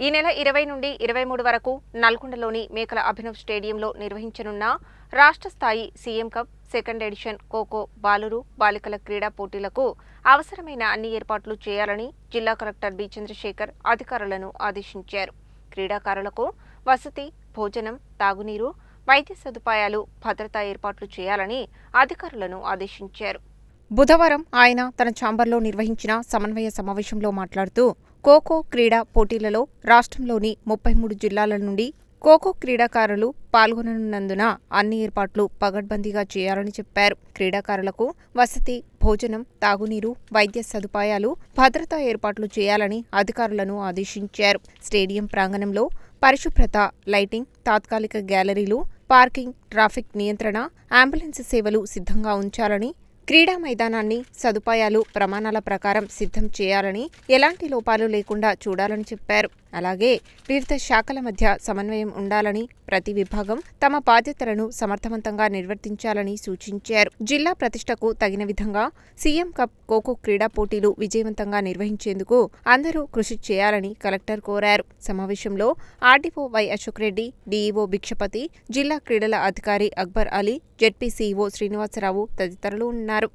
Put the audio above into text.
ఈ నెల ఇరవై నుండి ఇరవై మూడు వరకు నల్గొండలోని మేకల అభినవ్ స్టేడియంలో నిర్వహించనున్న రాష్ట్ర స్థాయి CM cup second edition kho-kho బాలురు బాలికల క్రీడా పోటీలకు అవసరమైన అన్ని ఏర్పాట్లు చేయాలని జిల్లా కలెక్టర్ బి చంద్రశేఖర్ అధికారులను ఆదేశించారు. క్రీడాకారులకు వసతి భోజనం తాగునీరు వైద్య సదుపాయాలు భద్రతా ఏర్పాట్లు చేయాలని అధికారులను ఆదేశించారు. బుధవారం ఆయన తన ఛాంబర్లో నిర్వహించిన సమన్వయ సమావేశంలో మాట్లాడుతూ ఖోఖో క్రీడా పోటీలలో రాష్ట్రంలోని ముప్పై మూడు జిల్లాల నుండి ఖోఖో క్రీడాకారులు పాల్గొననున్నందున అన్ని ఏర్పాట్లు పగడ్బందీగా చేయాలని చెప్పారు. క్రీడాకారులకు వసతి భోజనం తాగునీరు వైద్య సదుపాయాలు భద్రతా ఏర్పాట్లు చేయాలని అధికారులను ఆదేశించారు. స్టేడియం ప్రాంగణంలో పరిశుభ్రత లైటింగ్ తాత్కాలిక గ్యాలరీలు పార్కింగ్ ట్రాఫిక్ నియంత్రణ అంబులెన్స్ సేవలు సిద్ధంగా ఉంచాలని క్రీడా మైదానాన్ని సదుపాయాలు ప్రమాణాల ప్రకారం సిద్ధం చేయాలని ఎలాంటి లోపాలు లేకుండా చూడాలని చెప్పారు. అలాగే వివిధ శాఖల మధ్య సమన్వయం ఉండాలని ప్రతి విభాగం తమ బాధ్యతలను సమర్థవంతంగా నిర్వర్తించాలని సూచించారు. జిల్లా ప్రతిష్టకు తగిన విధంగా సీఎం కప్ ఖోఖో క్రీడా పోటీలు విజయవంతంగా నిర్వహించేందుకు అందరూ కృషి చేయాలని కలెక్టర్ కోరారు. సమావేశంలో RDO Y Ashok Reddy DEO Bhikshapati జిల్లా క్రీడల అధికారి అక్బర్ అలీ జెడ్పీసీఈఓ శ్రీనివాసరావు తదితరులు ఉన్నారు.